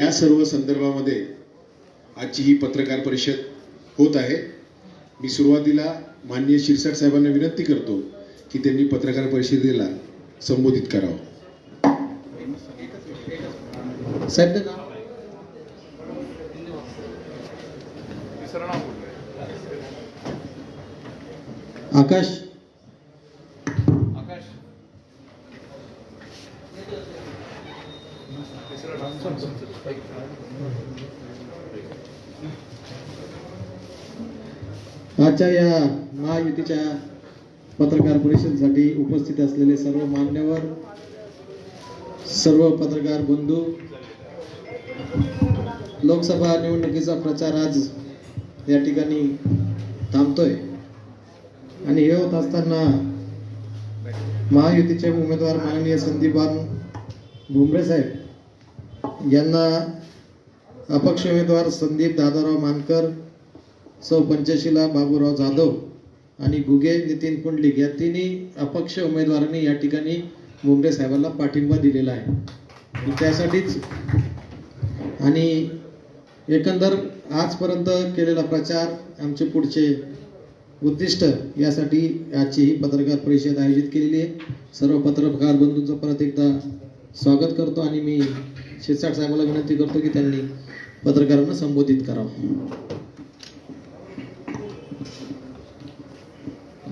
या सर्व संदर्भामध्ये आजची ही पत्रकार परिषद होत आहे. मी सुरुवातीला माननीय शिरसाट साहेबांना विनंती करतो की त्यांनी पत्रकार परिषदेला संबोधित करावं. साहेब आकाश आजच्या या महायुतीच्या पत्रकार परिषदेसाठी उपस्थित असलेले सर्व मान्यवर सर्व पत्रकार बंधू लोकसभा निवडणुकीचा प्रचार आज या ठिकाणी थांबतोय. आणि हे होत असताना महायुतीचे उमेदवार माननीय संदीपान भुमरे साहेब यांना अपक्ष उमेदवार संदीप दादाराव मानकर सौ पंचशीला बाबूराव जाधव आणि गुगे नितीन पुंडलिक या तिन्ही अपक्ष उमेदवारांनी या ठिकाणी मुंबरे साहेबांना पाठिंबा दिलेला आहे. त्यासाठीच आणि एकंदर आजपर्यंत केलेला प्रचार आमचे पुढचे उद्दिष्ट यासाठी आजची ही पत्रकार परिषद आयोजित केलेली आहे. सर्व पत्रकार बंधूंचं परत एकदा स्वागत करतो आणि मी शिरसाट साहेबांना विनंती करतो की त्यांनी पत्रकारांना संबोधित करावं.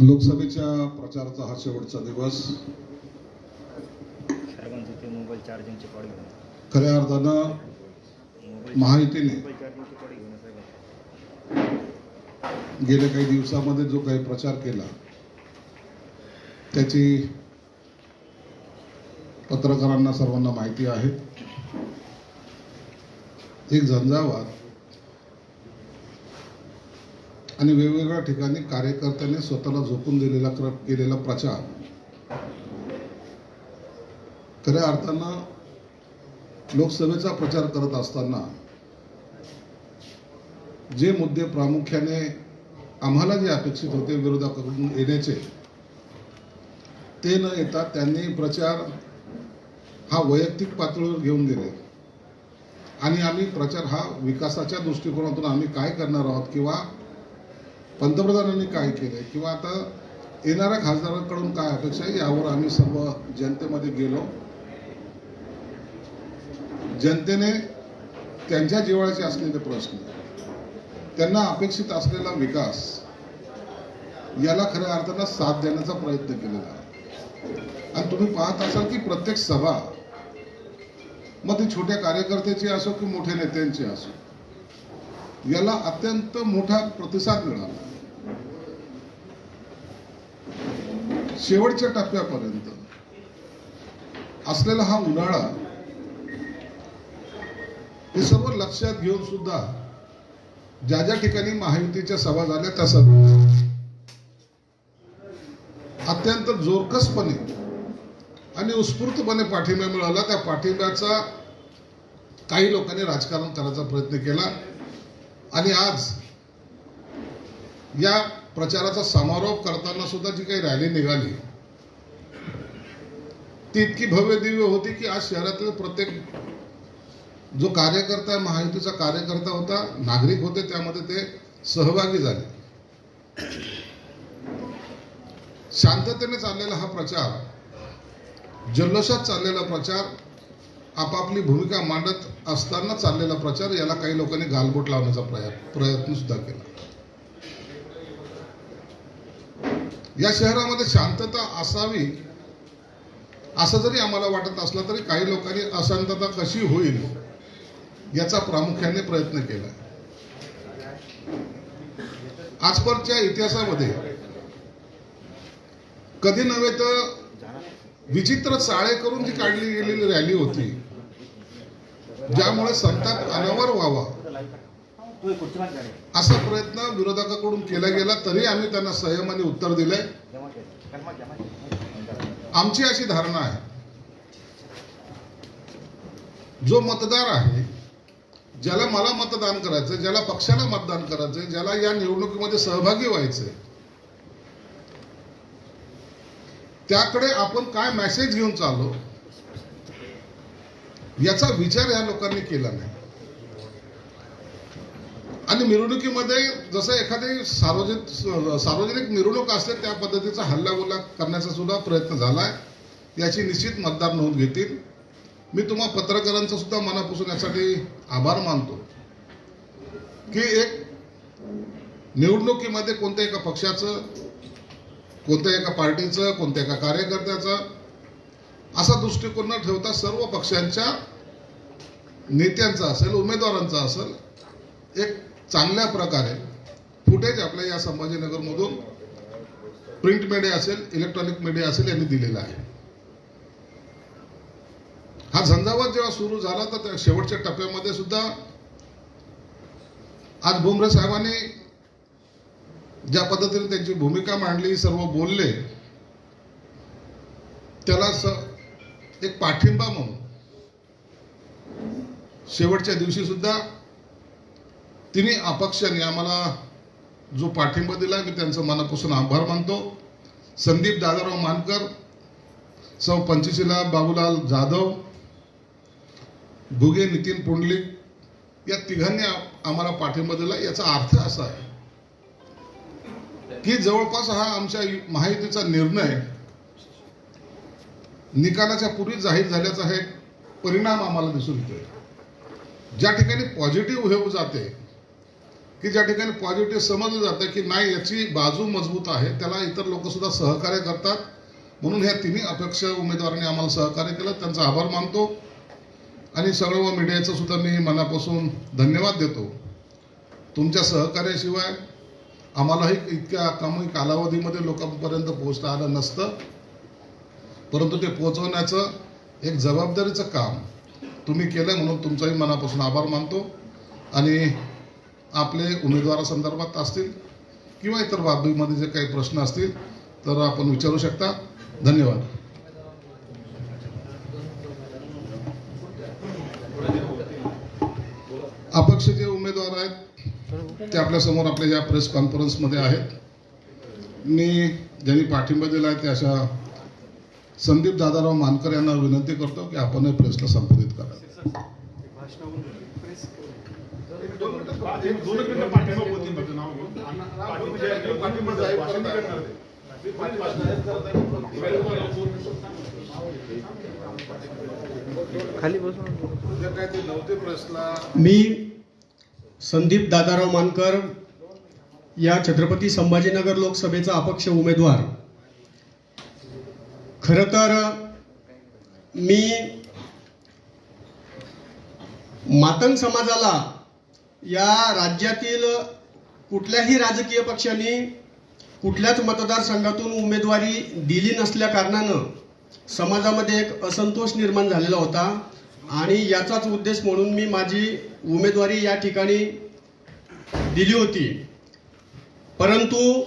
लोकसभेच्या प्रचाराचा हा शेवटचा दिवस. खऱ्या अर्थानं महायुतीने गेल्या काही दिवसामध्ये जो काही प्रचार केला त्याची पत्रकारांना सर्वांना माहिती आहे. एक झंझावात आणि वेगवेगळ्या ठिकाणी कार्यकर्त्यांनी स्वतःला झोपून दिलेला क्र- केलेला प्रचार. खऱ्या अर्थानं लोकसभेचा प्रचार करत असताना जे मुद्दे प्रामुख्याने आम्हाला जे अपेक्षित होते विरोधकाकडून येण्याचे ते न येता त्यांनी प्रचार हा वैयक्तिक पातळीवर घेऊन गेले आणि आम्ही प्रचार हा विकासाच्या दृष्टिकोनातून आम्ही काय करणार आहोत किंवा पंतप्रधानांनी काय केलंय? किंवा आता येणाऱ्या खासदारांकडून काय अपेक्षा आहे? यावर आम्ही सर्व जनतेमध्ये गेलो. जनतेने त्यांच्या जिव्हाळ्याचे असलेले प्रश्न त्यांना अपेक्षित असलेला विकास याला खऱ्या अर्थानं साथ देण्याचा प्रयत्न केलेला आहे. आणि तुम्ही पाहत असाल की प्रत्येक सभा मग ती छोट्या कार्यकर्त्याची असो की मोठ्या नेत्यांची असो याला अत्यंत मोठा प्रतिसाद मिळाला. शेवटच्या टप्प्यापर्यंत असलेला हा उन्हाळा हे सर्व लक्षात घेऊन सुद्धा ज्या ज्या ठिकाणी महायुतीच्या सभा झाल्या त्या सर्व अत्यंत जोरकसपणे आणि उत्स्फूर्तपणे पाठिंबा मिळाला. त्या पाठिंब्याचा काही लोकांनी राजकारण करायचा प्रयत्न केला. आणि आज या प्रचाराचा समारोप करताना सुद्धा जी काही रॅली निघाली ती इतकी भव्य दिव्य होती की आज शहरातील प्रत्येक जो कार्यकर्ता महायुतीचा कार्यकर्ता होता नागरिक होते त्यामध्ये ते सहभागी झाले. शांततेने चाललेला हा प्रचार जल्लोषात चाललेला प्रचार आपापली भूमिका मांडत असताना चाललेला प्रचार याला काही लोकांनी गालबोट लावण्याचा प्रयत्न प्रयत्न सुद्धा केला. या शहरामध्ये शांतता असावी असं जरी आम्हाला वाटत असलं तरी काही लोकांनी अशांतता कशी होईल याचा प्रामुख्याने प्रयत्न केला. आजपर्यंतच्या इतिहासामध्ये कधी नव्हे तर विचित्र चाळे करून जी काढली गेलेली रॅली होती ज्यामुळे संताप अनावर व्हावा. असा प्रयत्न विरोधकाकडून केला गेला तरी आम्ही त्यांना संयमाने उत्तर दिले. आमची अशी धारणा आहे जो मतदार आहे ज्याला मला मतदान करायचं ज्याला पक्षाला मतदान करायचंय ज्याला या निवडणुकीमध्ये सहभागी व्हायचंय त्याकडे आपण काय मेसेज घेऊन चाललो? याचा विचार या लोकांनी केला नाही. आणि मिरवणुकीमध्ये जसं एखादी सार्वजनिक सार्वजनिक मिरवणूक असते त्या पद्धतीचा हल्लागुल्ला करण्याचा सुद्धा प्रयत्न झालाय. याची निश्चित मतदार नोंद घेतील. मी तुम्हा पत्रकारांचा सुद्धा मनापासून यासाठी आभार मानतो. की एक निवडणुकीमध्ये कोणत्या एका पक्षाचं कोणत्या एका पार्टीचं कोणत्या एका कार्यकर्त्याचं असा दृष्टिकोन न ठेवता सर्व पक्षांच्या नेत्यांचा असेल उमेदवारांचा असेल एक चांगल्या प्रकारे फुटेज आपल्या या संभाजीनगरमधून प्रिंट मीडिया असेल इलेक्ट्रॉनिक मीडिया असेल यांनी दिलेला आहे. हा झंझावात जेव्हा सुरू झाला तर त्या शेवटच्या टप्प्यामध्ये सुद्धा आज भुमरे साहेबांनी ज्या पद्धतीने त्यांची भूमिका मांडली सर्व बोलले त्याला स एक पाठिंबा म्हणून. शेवटच्या दिवशी सुद्धा तिने अपक्षाने आम्हाला जो पाठिंबा दिला मी त्यांचं मनापासून आभार मानतो. संदीप दादाराव मानकर सौ पंचशीला बाबूलाल जाधव भुगे नितीन पुंडलिक या तिघांनी आम्हाला पाठिंबा दिला. याचा अर्थ असा आहे की जवळपास हा आमच्या महायुतीचा निर्णय निकालाच्या पूर्वी जाहीर झाल्याचा हे परिणाम आम्हाला दिसून येतोय. ज्या ठिकाणी पॉझिटिव्ह होऊ जाते की ज्या ठिकाणी पॉझिटिव्ह समजलं जातं की नाही याची बाजू मजबूत आहे त्याला इतर लोक सुद्धा सहकार्य करतात. म्हणून ह्या तिन्ही अपेक्ष उमेदवारांनी आम्हाला सहकार्य केलं. त्यांचा आभार मानतो. आणि सर्व मीडियाचं सुद्धा मी मनापासून धन्यवाद देतो. तुमच्या सहकार्याशिवाय आम्हालाही इतक्या कमी कालावधीमध्ये लोकांपर्यंत पोहोचता आलं नसतं. परंतु ते पोहोचवण्याचं एक जबाबदारीचं काम तुम्ही केलं म्हणून तुमचाही मनापासून आभार मानतो. आणि आपले उमेदवारासंदर्भात असतील किंवा इतर बाबीमध्ये जे काही प्रश्न असतील तर आपण विचारू शकता. धन्यवाद. अपक्ष जे उमेदवार आहेत ते आपल्यासमोर आपल्या या प्रेस कॉन्फरन्समध्ये आहेत. मी ज्यांनी पाठिंबा दिला आहे ते अशा संदीप दादाराव मानकर यांना विनंती करतो की आपण प्रेसला संबोधित करा. खाली मी संदीप दादाराव मानकर या छत्रपती संभाजीनगर लोकसभेचा अपक्ष उमेदवार. खर तर मी मातंग समाजाला या राज्यातील कुठल्याही राजकीय पक्षाने कुठल्याच मतदारसंघातून उमेदवारी दिली नसल्या कारणानं समाजामध्ये एक असंतोष निर्माण झालेला होता आणि याचाच उद्देश म्हणून मी माझी उमेदवारी या ठिकाणी दिली होती. परंतु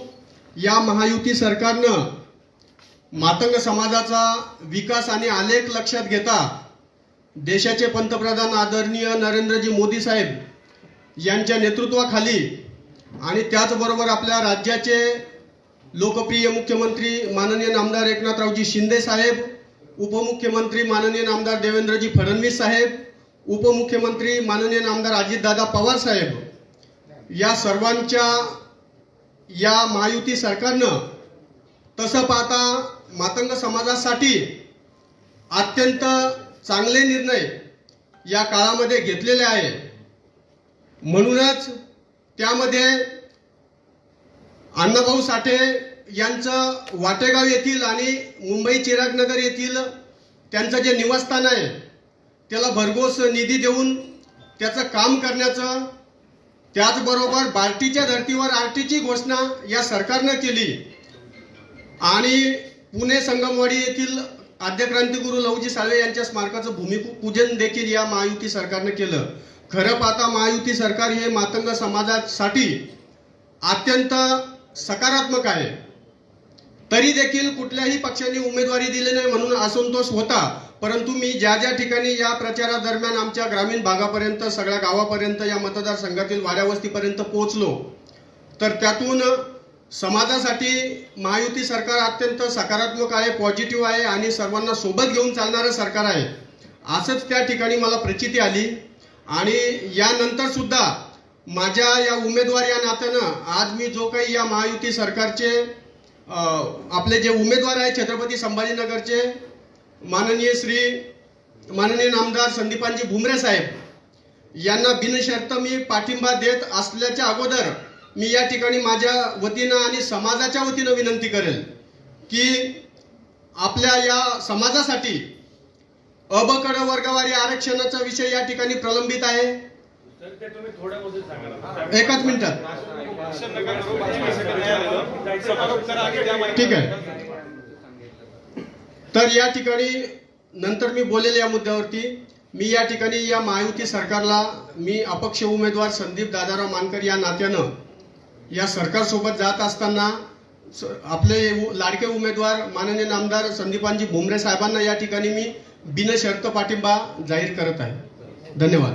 या महायुती सरकारनं मातंग समाजाचा विकास आणि आलेख लक्षात घेता देशाचे पंतप्रधान आदरणीय नरेंद्रजी मोदी साहेब यांच्या नेतृत्वाखाली आणि त्याचबरोबर आपल्या राज्याचे लोकप्रिय मुख्यमंत्री माननीय नामदार एकनाथरावजी शिंदे साहेब उपमुख्यमंत्री माननीय नामदार देवेंद्रजी फडणवीस साहेब उपमुख्यमंत्री माननीय नामदार अजितदादा पवार साहेब या सर्वांच्या या महायुती सरकारनं तसं पाहता मातंग समाजासाठी अत्यंत चांगले निर्णय या काळामध्ये घेतलेले आहे. म्हणूनच त्यामध्ये अण्णाभाऊ साठे यांचं वाटेगाव येथील आणि मुंबई चिरागनगर येथील त्यांचं जे निवासस्थान आहे त्याला भरघोस निधी देऊन त्याचं काम करण्याचं त्याचबरोबर बार्टीच्या धर्तीवर आरटीची घोषणा या सरकारनं केली. आणि पुणे संगमवाडी येथील आद्य क्रांतिगुरु लवजी साळवे यांच्या स्मारकाचं भूमिपूजन देखील या महायुती सरकारनं केलं. खरं पाहता महायुती सरकार हे मातंग समाजासाठी अत्यंत सकारात्मक आहे. तरी देखील कुठल्याही पक्षाने उमेदवारी दिली नाही म्हणून असंतोष होता. परंतु मी ज्या ज्या ठिकाणी या प्रचारादरम्यान आमच्या ग्रामीण भागापर्यंत सगळ्या गावापर्यंत या मतदारसंघातील वाड्यावस्तीपर्यंत पोहोचलो तर त्यातून समाजासाठी महायुती सरकार अत्यंत सकारात्मक आहे पॉझिटिव्ह आहे आणि सर्वांना सोबत घेऊन चालणारं सरकार आहे. असंच त्या ठिकाणी मला प्रचिती आली. आणि यानंतर सुद्धा माझ्या या उमेदवार या नात्यानं आज मी जो काही या महायुती सरकारचे आपले जे उमेदवार आहेत छत्रपती संभाजीनगरचे माननीय श्री माननीय नामदार संदीपानजी भुमरे साहेब यांना बिनशर्त मी पाठिंबा देत असल्याच्या अगोदर मी या ठिकाणी माझ्या वतीनं आणि समाजाच्या वतीनं विनंती करेल की आपल्या या समाजासाठी अबकड वर्गवारी आरक्षणाचा विषय या ठिकाणी प्रलंबित आहे. एकाच मिनिटात. ठीक आहे. तर या ठिकाणी नंतर मी बोलेल या मुद्द्यावरती. मी या ठिकाणी या महायुती सरकारला मी अपक्ष उमेदवार संदीप दादाराव मानकर या नात्यानं या सरकारसोबत जात असताना आपले उ- लाडके उमेदवार माननीय नामदार संदीपानजी भुमरे साहेबांना या ठिकाणी मी बिनशर्त पाठिंबा जाहीर करत आहे. धन्यवाद.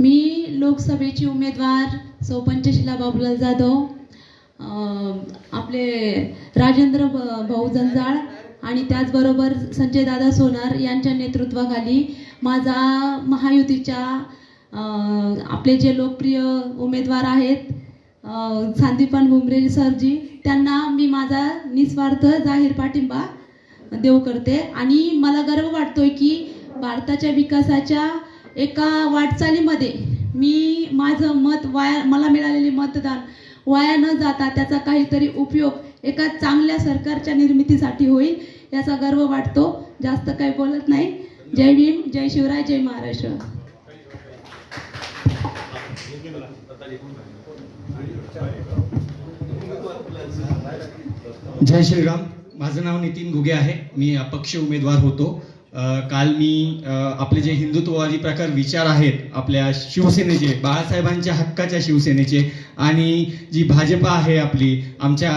मी लोकसभेची उमेदवार सौ पंचशिला बाबूलाल जाधव आपले राजेंद्र भाऊ जंजाळ आणि त्याचबरोबर संजय दादा सोनार यांच्या नेतृत्वाखाली माझा महायुतीच्या आपले जे लोकप्रिय उमेदवार आहेत सांदीपान भुमरे सरजी त्यांना मी माझा निस्वार्थ जाहीर पाठिंबा देऊ करते. आणि मला गर्व वाटतोय की भारताच्या विकासाच्या एका वाटचालीमध्ये मी माझं मत वाया मला मिळालेले मतदान वाया न जाता त्याचा काहीतरी उपयोग एका चांगल्या सरकारच्या निर्मितीसाठी होईल याचा गर्व वाटतो. जास्त काही बोलत नाही. जय भीम जय शिवराय जय महाराष्ट्र. जय श्रीराम. माझं नाव नितीन घुगे आहे. मी अपक्ष उमेदवार होतो. काल मी आपले जे हिंदुत्ववादी प्रकार विचार आहेत आपल्या शिवसेनेचे बाळासाहेबांच्या हक्काच्या शिवसेनेचे आणि जी भाजपा आहे आपली आमच्या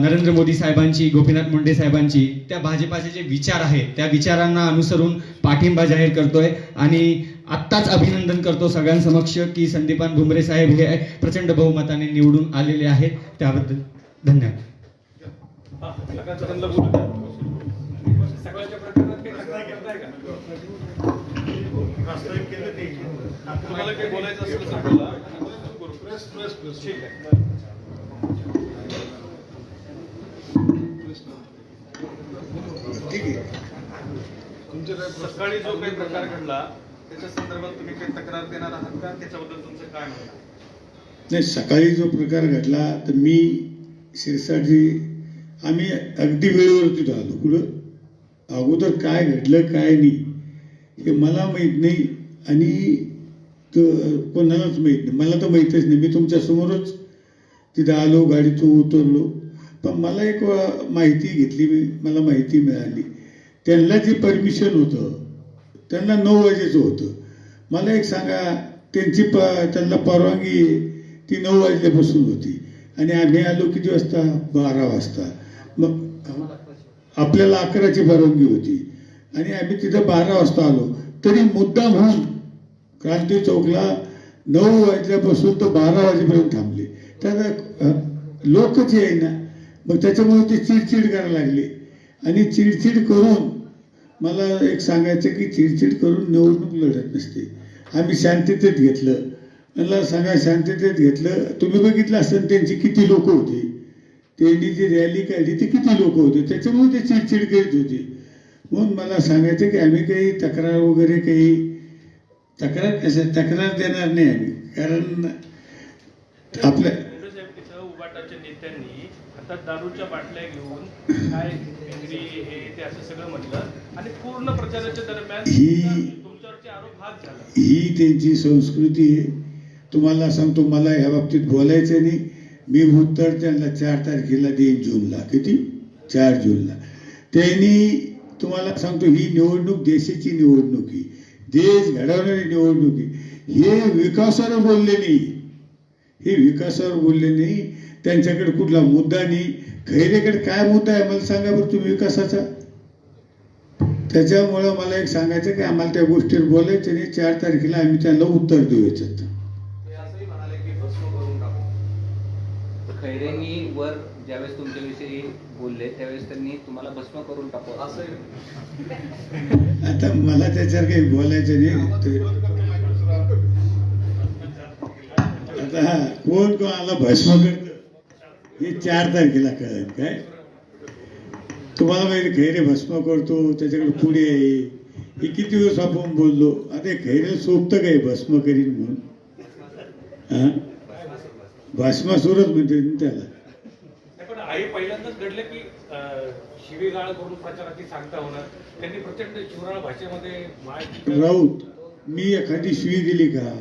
नरेंद्र मोदी साहेबांची गोपीनाथ मुंडे साहेबांची त्या भाजपाचे जे विचार आहेत त्या विचारांना अनुसरून पाठिंबा जाहीर करतोय आणि आत्ताच अभिनंदन करतो सगळ्यांसमक्ष की संदीपान भुमरे साहेब हे प्रचंड बहुमताने निवडून आलेले आहेत त्याबद्दल धन्यवाद तुम्हाला काही बोलायचं असेल तर सांगा. Press press press. ठीक आहे. ठीक आहे. तुमचे काय प्रश्न? सकाळी जो काही प्रकार घडला त्याच्या संदर्भात तुम्ही काही तक्रार देणार आहात का? त्याच्याबद्दल तुमचं काय म्हणणं? नाही सकाळी जो प्रकार घडला तर मी शिरसाटजी आम्ही अगदी वेळेवरती आलो. कुठं? अगोदर काय घडलं काय नाही हे मला माहीत नाही. आणि तर कोणालाच माहीत नाही. मला तर माहीतच नाही. मी तुमच्या समोरच तिथं आलो गाडीतून उतरलो. पण मला एक माहिती घेतली. मी मला माहिती मिळाली. त्यांना जे परमिशन होतं त्यांना नऊ वाजेचं होतं. मला एक सांगा त्यांची प त्यांना परवानगी ती नऊ वाजल्यापासून होती. आणि आम्ही आलो किती वाजता? बारा वाजता. मग आपल्याला अकराची परवानगी होती. आणि आम्ही तिथं बारा वाजता आलो. तरी मुद्दाम होऊन क्रांती चौकला नऊ वाजल्यापासून तर बारा वाजेपर्यंत थांबले. त्याला लोकच आहे ना मग त्याच्यामुळे ते चिडचिड करायला लागले. आणि चिडचिड करून मला एक सांगायचं की चिडचिड करून निवडणूक लढत नसते. आम्ही शांततेत घेतलं. मला सांगा शांततेत घेतलं. तुम्ही बघितलं असेल त्यांची किती लोक होती? त्यांनी जी रॅली काढली ती किती लोक होते? त्याच्यामुळे ते चिडचिड करीत होते. म्हणून मला सांगायचं की आम्ही काही तक्रार वगैरे काही तक्रार कसं तक्रार देणार नाही आम्ही. कारण आपल्या नेत्यांनी दारूच्या बाटल्या घेऊन काय भिंगरी हे ते असं सगळं म्हटलं आणि पूर्ण प्रचाराच्या दरम्यान ही- ही त्यांची संस्कृती आहे. तुम्हाला सांगतो मला ह्या बाबतीत बोलायचं नाही. मी उत्तर त्यांना चार तारखेला देईन जूनला. किती? चार जूनला. त्यांनी तुम्हाला सांगतो ही निवडणूक देशाची निवडणूक आहे. देश घडवणारी निवडणूक हे विकासावर बोलले नाही. हे विकासावर बोलले नाही. त्यांच्याकडे कुठला मुद्दा नाही. खैरेकडे काय मुद्दा आहे मला सांगा बरं तुम्ही विकासाचा. त्याच्यामुळं मला एक सांगायचं की आम्हाला त्या गोष्टीवर बोलायचं नाही. चार तारखेला आम्ही त्यांना उत्तर देऊ याच्यात. खैरेंनी वर ज्यावेळेस तुमच्याविषयी बोलले त्यावेळेस त्यांनी तुम्हाला भस्म करून टाकू असं आता मला त्याच्यावर काही बोलायचं नाही. आता कोण कोणाला भस्म करत? हे चार तारखेला कळेल काय? तुम्हाला माहिती खैरे भस्म करतो त्याच्याकडे पुढे आहे. हे किती दिवस आपण बोललो? आता हे खैरे सोबतं काय भस्म करीन म्हणून. हा? भस्मासुरच म्हणते त्याला. पण आई पहिल्यांदाच घडलं की शिवीगाळ करून प्रचाराची सांगता होणार. त्यांनी प्रचंड शिवराळ भाषेमध्ये राऊत मी एखादी शिवी दिली का?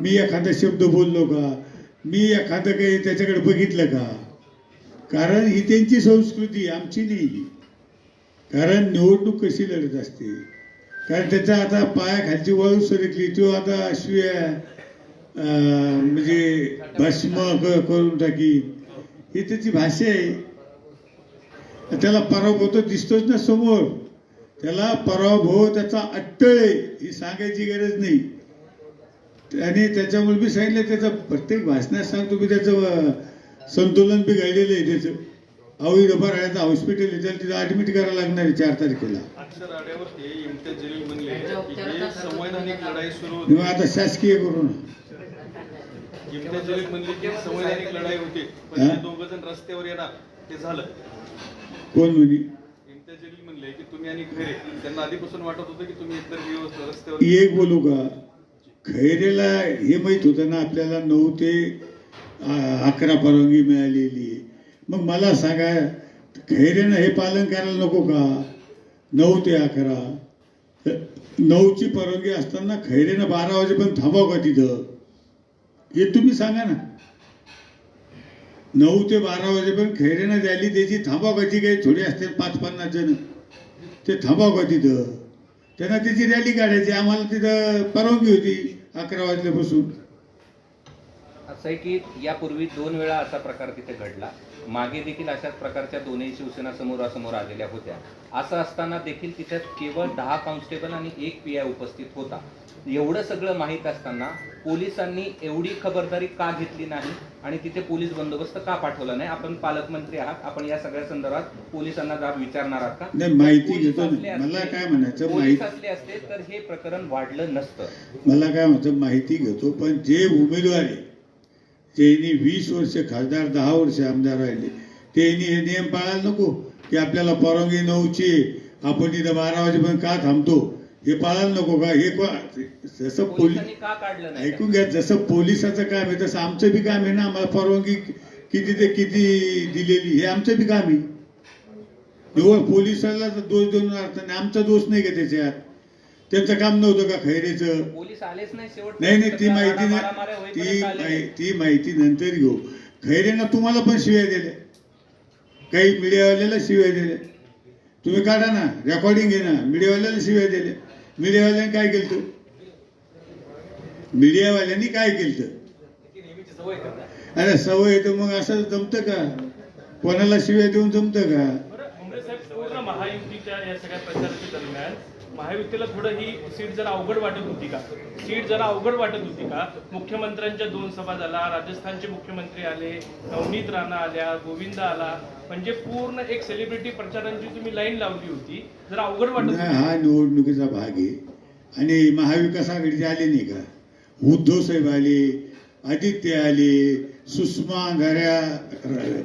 मी एखादा शब्द बोललो का? मी एखादं काही त्याच्याकडे बघितलं का? कारण ही त्यांची संस्कृती आमची नाही. कारण निवडणूक कशी लढत असते? कारण त्याचा आता पायाखालची वळू सरकली तो आता शिव्या म्हणजे भस्म करून टाकी. ही त्याची भाषा आहे. त्याला पराभव तर दिसतोच ना समोर. त्याला पराभव त्याचा अट्टळ आहे ही सांगायची गरज नाही. आणि त्याच्यामुळे मी सांगितलं त्याचं प्रत्येक भाषणात सांगतो मी त्याचं संतुलन बिघडलेलं आहे त्याचं. अवघी डबा राहण्याचं हॉस्पिटल आहे त्याला तिथं ऍडमिट करायला लागणार आहे चार तारखेला. हे आता शासकीय करू ना इम्तियाज जलील म्हणले की संवैधानिक लढाई होती पण? जे दोघ जण रस्त्यावर येणार ते झालं. कोण म्हणे म्हणले की तुम्ही आणि खैरे त्यांना आधीपासून वाटत होतं की तुम्ही रस्त्यावर एक बोलू का? खैरेला हे माहीत होतं ना आपल्याला नऊ ते अकरा परवानगी मिळालेली आहे. मग मला सांगा खैरेनं हे पालन करायला नको का? नऊ ते अकरा. नऊची परवानगी असताना खैरेनं बारा वाजेपर्यंत थांबाव का तिथं? हे तुम्ही सांगा ना. नऊ ते बारा वाजेपर्यंत खैरेनं झाली त्याची थांबा कधी काही थोडी असते पाच पन्नास जण. ते थांबाव का तिथं त्यांना त्याची रॅली काढायची. आम्हाला तिथं परवानगी होती अकरा वाजल्यापासून. असं आहे की यापूर्वी दोन वेळा असा प्रकार तिथे घडला. मागे देखील अशाच प्रकारच्या दोन्ही शिवसेना समोरासमोर आलेल्या होत्या. असं असताना देखील तिथे केवळ दहा कॉन्स्टेबल आणि एक पी आय उपस्थित होता. एवढं सगळं माहीत असताना पोलिसांनी एवढी खबरदारी का घेतली नाही आणि तिथे पोलीस बंदोबस्त का पाठवला नाही? आपण पालकमंत्री आहात. आपण या सगळ्या संदर्भात पोलिसांना जाब विचारणार आहात का? माहिती मला काय म्हणायचं पोलीस माहिती असले असते तर हे प्रकरण वाढलं नसतं. मला काय म्हणायचं माहिती घेतो पण जे उमेदवार त्यांनी वीस वर्ष खासदार दहा वर्ष आमदार राहिले. त्यांनी हे नियम पाळायला नको की आपल्याला परवानगी नऊची आपण इथं बारा वाजेपर्यंत का थांबतो? हे पाळायला नको का? हे जसं पोलीस ऐकून घ्या जसं पोलिसाचं काम आहे तसं आमचं बी काम आहे ना आम्हाला परवानगी किती ते किती दिलेली हे आमचं बी काम आहे. पोलिसाला दोष देऊन अर्थ नाही. आमचा दोष नाही का त्याच्यात? त्यांचं काम नव्हतं का खैरेचं? पोलीस आलेच नाही शेवट. नाही नाही ती माहिती नाही. ती. माहि- ती माहिती नंतर घेऊ. खैरेनं तुम्हाला पण शिव्या दिल्या. काही मीडियावाल्याला शिव्या दिल्या. तुम्ही काढा ना रेकॉर्डिंग घे ना. मीडियावाल्याला शिव्या दिल्या. मीडियावाल्याने काय केलं मीडियावाल्यांनी काय केलं नेहमीची सवय करतात अरे सवय तर मग असं जमतं का? कोणाला शिव्या देऊन जमतं का? बरं मुंबई साहेब पूर्ण महायुतीच्या या सगळ्या प्रचाराच्या दरम्यान महायुतीला थोडं ही सीट जरा अवघड वाटत होती का? सीट जरा अवघड वाटत होती का? मुख्यमंत्र्यांच्या दोन सभा झाला राजस्थानचे मुख्यमंत्री आले नवनीत राणा आल्या गोविंदा आला. म्हणजे पूर्ण एक सेलिब्रिटी प्रचारांची तुम्ही लाईन लावली होती. जरा अवघड वाटत हा निवडणुकीचा भाग आहे. आणि महाविकास आघाडीचे आले नाही का? उद्धव साहेब आले आदित्य आले सुषमा घऱ्या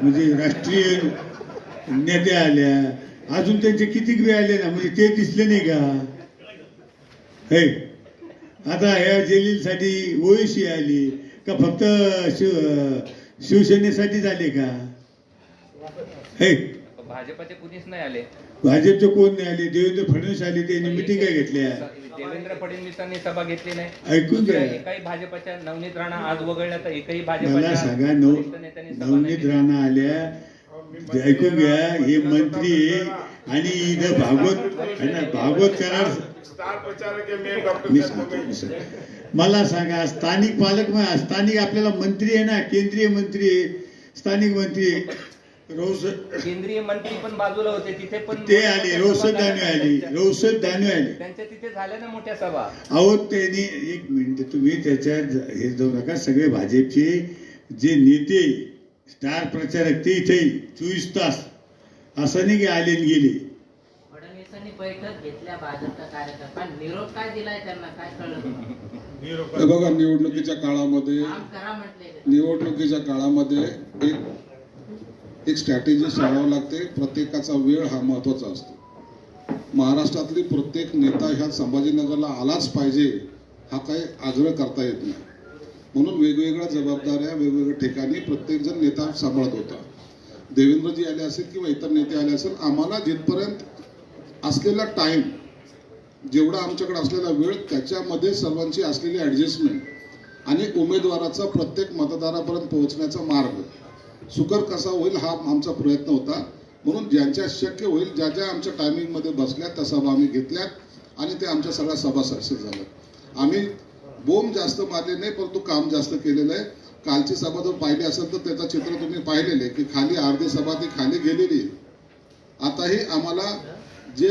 म्हणजे राष्ट्रीय नेत्या आल्या. अजून त्यांचे किती आले ना? म्हणजे ते दिसले नाही का? हे आता ह्या जलीलसाठी ओळशी आली का फक्त शिव शिवसेनेसाठी झाले का? हे. भाजपाचे कुणीच नाही आले. भाजपचे कोण नाही आले? देवेंद्र फडणवीस आले त्यांनी मिटिंग काय घेतल्या. देवेंद्र फडणवीसांनी सभा घेतली नाही. ऐकून घ्या. एकाही भाजपाच्या नवनीत राणा आज वगळल्या तर एकही मला भाजपाच्या सांगा नवनीत. राणा आल्या ऐकून घ्या हे मंत्री आणि इथं भागवत है ना भागवत करार. मला सांगा स्थानिक पालक स्थानिक आपल्याला मंत्री आहे ना केंद्रीय मंत्री स्थानिक मंत्री रोज केंद्रीय मंत्री पण बाजूला होते तिथे पण ते आले रोसद दानवे आली रोसद दानवे आली. त्यांच्या तिथे झाल्या ना मोठ्या सभा. अहो त्यांनी एक मिनिट तुम्ही त्याच्यात हे जाऊ नका सगळे भाजपचे जे नेते स्टार प्रचारक ते इथे चोवीस तास असं नाही की आले आणि गेले. फडणवीसांनी बैठक घेतल्या भाजपच्या कार्यकर्त्यांना निरोप काय दिलाय त्यांना? काय कळलं हे बघा निवडणुकीच्या काळामध्ये काम करा म्हटले निवडणुकीच्या काळामध्ये एक एक स्ट्रॅटेजी सांगावं लागते. प्रत्येकाचा वेळ हा महत्त्वाचा असतो. महाराष्ट्रातली प्रत्येक नेता ह्या संभाजीनगरला आलाच पाहिजे हा काही आग्रह करता येत नाही. म्हणून वेगवेगळ्या जबाबदाऱ्या वेगवेगळ्या ठिकाणी प्रत्येकजण नेता सांभाळत होता. देवेंद्रजी आले असेल किंवा इतर नेते आले असेल आम्हाला जिथपर्यंत असलेला टाइम जेवढा आमच्याकडे असलेला वेळ त्याच्यामध्ये सर्वांची असलेली ॲडजस्टमेंट आणि उमेदवाराचा प्रत्येक मतदारापर्यंत पोहोचण्याचा मार्ग. सुकर कसा होईल हा आमचा प्रयत्न होता. म्हणून ज्यांच्या शक्य होईल ज्या ज्या आमच्या टायमिंगमध्ये बसल्या त्या सभा आम्ही घेतल्यात आणि ते आमच्या सगळ्या सभा सक्सेस झाल्या आम्ही बोंब जास्त मारले नाही परंतु काम जास्त केलेलं आहे. कालची सभा जर पाहिली असेल तर त्याचं चित्र तुम्ही पाहिलेलं आहे की खाली अर्धी सभा ती खाली गेलेली आहे. आताही आम्हाला जे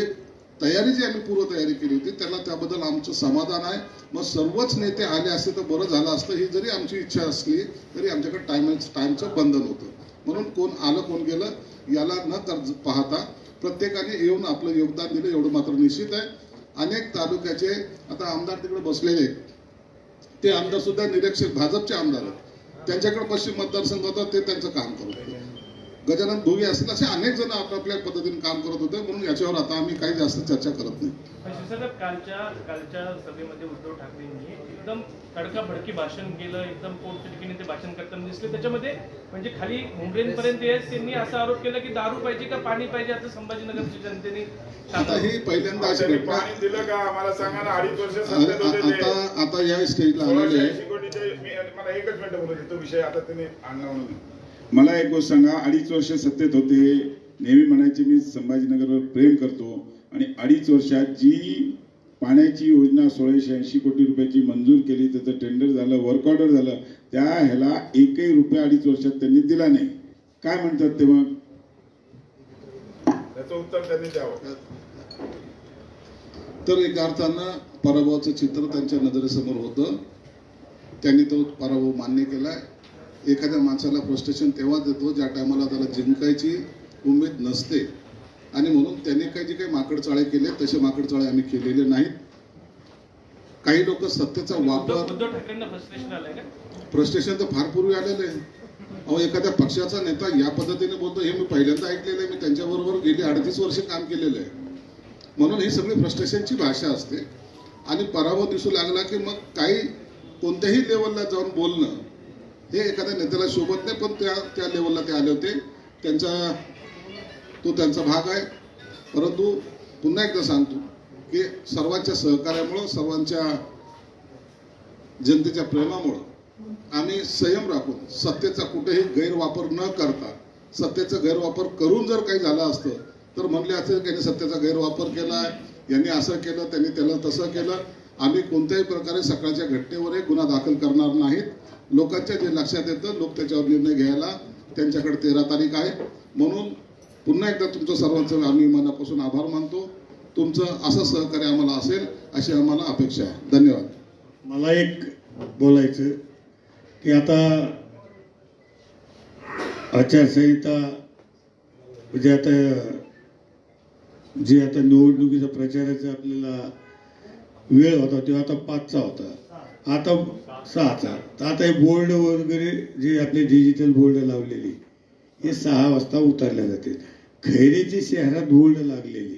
तयारी जी आम्ही पूर्वतयारी केली होती त्याला त्याबद्दल आमचं समाधान आहे. मग सर्वच नेते आले असते तर बरं झालं असतं ही जरी आमची इच्छा असली तरी आमच्याकडे टाइम टाइमचं बंधन होतं. म्हणून कोण आलं कोण गेलं याला न कर पाहता प्रत्येकाने येऊन आपलं योगदान दिलं एवढं मात्र निश्चित आहे. अनेक तालुक्याचे आता आमदार तिकडे बसलेले आहेत. ते आमदार सुद्धा निरीक्षक भाजपचे आमदार आहेत. त्यांच्याकडे पश्चिम मतदारसंघ होता ते त्यांचं काम करत गजानन भोगे असतील असे अनेक जण आपापल्या पद्धतीने काम करत होते म्हणून याच्यावर आता आम्ही काही जास्त चर्चा करत नाही. कालच्या कालच्या सभेमध्ये उद्धव ठाकरेंनी एकदम तडकाफडकी भाषण केलं एकदम पोटतिडकीने ते भाषण करताना दिसले. त्याच्यामध्ये म्हणजे खाली मुंबईपर्यंत येत त्यांनी असा आरोप केला की दारू पाहिजे का पाणी पाहिजे आता संभाजीनगरच्या जनतेने आता ही पहिल्यांदा अशी पाणी दिलं का? आम्हाला सांगा ना अडीच वर्ष. आता आता या स्टेजला आलेले मला एकच मिनिट बोलू दे तो विषय आता त्यांनी आणला म्हणून. मला एक गोष्ट सांगा अडीच वर्ष सत्तेत होते नेहमी म्हणायचे मी संभाजीनगरवर प्रेम करतो आणि अडीच वर्षात जी पाण्याची योजना सोळाशे ऐंशी कोटी रुपयाची मंजूर केली त्याचं टेंडर झालं वर्क ऑर्डर झालं त्या ह्याला एकही रुपया अडीच वर्षात त्यांनी दिला नाही. काय म्हणतात ते मग? त्याचं उत्तर त्यांनी द्यावं. तर एका अर्थानं पराभवाचं चित्र त्यांच्या नजरेसमोर होतं. त्यांनी तो पराभव मान्य केलाय. एखाद्या माणसाला फ्रस्ट्रेशन तेव्हाच येतो ज्या टायमाला त्याला जिंकायची उमेद नसते. आणि म्हणून त्यांनी काही जे काही माकडचाळे केले तसे माकडचाळे आम्ही केलेले नाहीत. काही लोक सत्तेचा वापर फ्रस्ट्रेशन तर फार पूर्वी आलेलं आहे. अहो एखाद्या पक्षाचा नेता या पद्धतीने बोलतो हे मी पहिल्यांदा ऐकलेलं आहे मी त्यांच्याबरोबर गेली अडतीस वर्ष काम केलेलं आहे. म्हणून ही सगळी फ्रस्ट्रेशनची भाषा असते. आणि पराभव दिसू लागला की मग काही कोणत्याही लेवलला जाऊन बोलणं हे एखाद्या नेत्याला शोभत नाही पण त्या त्या लेवलला ते आले होते. त्यांचा तो त्यांचा भाग आहे. परंतु पुन्हा एकदा सांगतो की सर्वांच्या सहकार्यामुळं सर्वांच्या जनतेच्या प्रेमामुळं आम्ही संयम राखून सत्तेचा कुठेही गैरवापर न करता सत्तेचा गैरवापर करून जर काही झालं असतं तर म्हणले असेल की यांनी सत्तेचा गैरवापर केला यांनी असं केलं त्यांनी त्याला तसं केलं आम्ही कोणत्याही प्रकारे सकाळच्या घटनेवरही गुन्हा दाखल करणार नाहीत. लोकांच्या जे लक्षात येतं लोक त्याच्यावर निर्णय घ्यायला त्यांच्याकडे तेरा तारीख आहे. म्हणून पुन्हा एकदा तुमचं सर्वांचं आम्ही मनापासून आभार मानतो. तुमचं असं सहकार्य आम्हाला असेल अशी आम्हाला अपेक्षा आहे. धन्यवाद. मला एक बोलायचं की आता आचारसंहिता म्हणजे आता जे आता निवडणुकीचा प्रचाराचं आपल्याला वेळ होता तेव्हा आता पाचचा होता. आता सहाचा. तर आता हे बोर्ड वगैरे जे आपले डिजिटल बोर्ड लावलेले हे सहा वाजता उतरल्या जाते खैरेची शहरात बोर्ड लागलेली.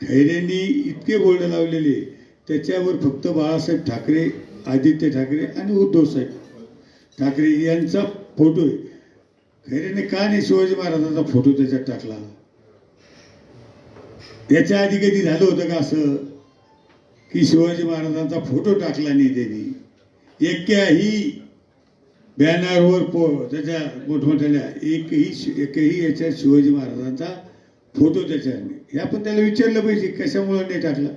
खैरेंनी इतके बोर्ड लावलेले त्याच्यावर फक्त बाळासाहेब ठाकरे आदित्य ठाकरे आणि उद्धवसाहेब ठाकरे यांचा फोटो आहे. खैरेने का नाही शिवाजी महाराजांचा फोटो त्याच्यात टाकला? याच्या आधी कधी झालं होतं का असं? की शिवाजी महाराजांचा फोटो टाकला नाही त्यांनी. एकही बॅनरवर पो त्याच्या मोठमोठ्याल्या एकही एकही याच्यात शिवाजी महाराजांचा फोटो हे आपण त्याला विचारलं पाहिजे कशामुळे नाही टाकला?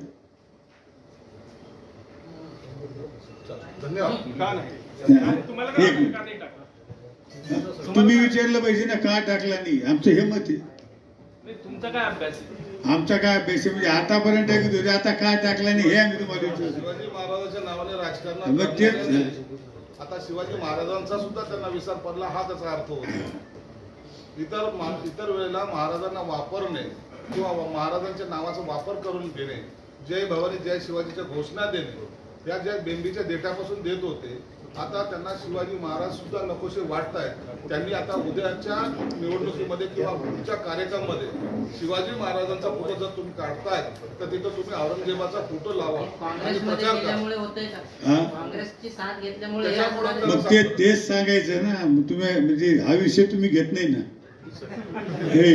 तुम्ही विचारलं पाहिजे ना का टाकला नाही? आमचं हे मत आहे. नाही, तुमचा काय अभ्यास आहे आमचा काय आहे म्हणजे आतापर्यंत होते आता काय टाकला नाही हे आम्ही तुम्हाला शिवाजी महाराजांच्या नावाने तेच आता शिवाजी महाराजांचा सुद्धा त्यांना विसर पडला हा त्याचा अर्थ होतो. इतर इतर वेळेला महाराजांना वापरणे किंवा महाराजांच्या नावाचा वापर करून घेणे जय भवानी जय शिवाजीच्या घोषणा देणे या ज्या बेंबीच्या देठापासून देत होते आता त्यांना शिवाजी महाराज सुद्धा नकोसे वाटत आहेत त्यांनी आता उद्याच्या निवडणुकीमध्ये किंवा पुढच्या कार्यक्रमामध्ये शिवाजी महाराजांचा फोटो जर तुम्ही काढताय तर तिथं तुम्ही औरंगजेबाचा फोटो लावा आणि प्रचार करा. ते तेच सांगायचं ना. तुम्ही म्हणजे हा विषय तुम्ही घेत नाही ना. हे.